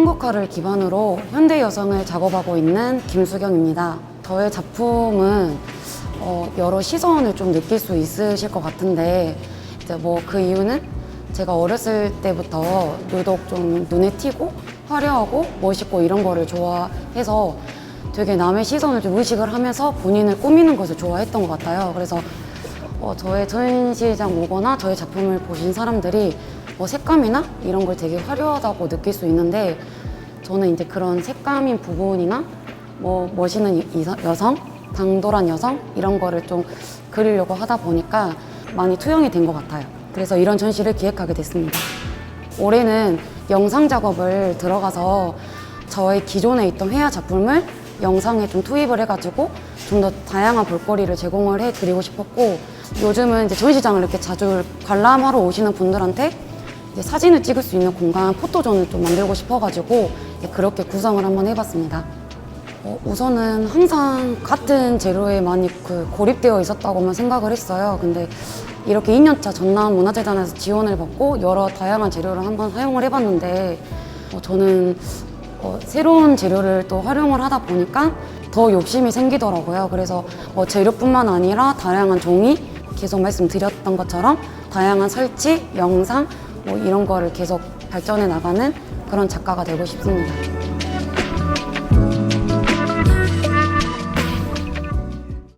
역할을 기반으로 현대 여성을 작업하고 있는 김수경입니다. 저의 작품은 어, 여러 시선을 좀 느낄 수 있으실 것 같은데 이제 뭐 그 이유는 제가 어렸을 때부터 유독 좀 눈에 띄고 화려하고 멋있고 이런 거를 좋아해서 되게 남의 시선을 좀 의식을 하면서 본인을 꾸미는 것을 좋아했던 것 같아요. 그래서 어, 저의 전시장 오거나 저의 작품을 보신 사람들이 뭐 색감이나 이런 걸 되게 화려하다고 느낄 수 있는데 저는 이제 그런 색감인 부분이나 뭐 멋있는 여성, 당돌한 여성 이런 거를 좀 그리려고 하다 보니까 많이 투영이 된 것 같아요. 그래서 이런 전시를 기획하게 됐습니다. 올해는 영상 작업을 들어가서 저의 기존에 있던 회화 작품을 영상에 좀 투입을 해가지고 좀 더 다양한 볼거리를 제공을 해드리고 싶었고 요즘은 이제 전시장을 이렇게 자주 관람하러 오시는 분들한테 사진을 찍을 수 있는 공간 포토존을 좀 만들고 싶어가지고 그렇게 구성을 한번 해봤습니다. 어, 우선은 항상 같은 재료에 많이 그 고립되어 있었다고만 생각을 했어요. 근데 이렇게 2년차 전남 문화재단에서 지원을 받고 여러 다양한 재료를 한번 사용을 해봤는데 어, 저는 어, 새로운 재료를 또 활용을 하다 보니까 더 욕심이 생기더라고요. 그래서 뭐 재료뿐만 아니라 다양한 종이 계속 말씀드렸던 것처럼 다양한 설치, 영상 뭐 이런 거를 계속 발전해 나가는 그런 작가가 되고 싶습니다.